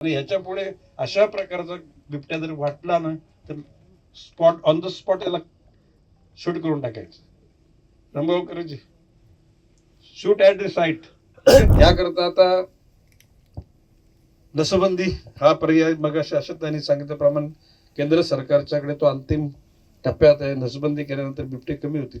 ह्याच्या पुढे अशा प्रकारचा बिबट्या जर वाटला ना तर स्पॉट ऑन द स्पॉट याला शूट करून टाकायचं. रंभावकरजी शूट ॲट द साईट याकरता आता नसबंदी हा पर्याय मग शासनाने सांगितल्याप्रमाणे केंद्र सरकारच्याकडे तो अंतिम टप्प्यात आहे. नसबंदी केल्यानंतर बिबटे कमी होतील.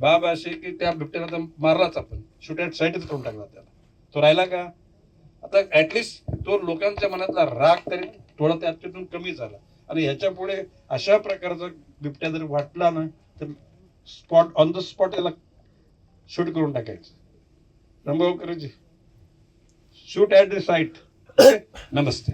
बाब असे की त्या बिबट्याला तर मारलाच आपण. शूट ॲट साईटच करून टाकला त्याला. तो राहिला का? आता ॲटलिस्ट तो लोकांच्या मनातला राग तरी थोडा त्यातून कमी झाला. आणि ह्याच्या पुढे अशा प्रकारचा बिबट्या जर वाटला ना तर स्पॉट ऑन द स्पॉट याला शूट करून टाकायचं. रंभावकरजी shoot at the site Namaste.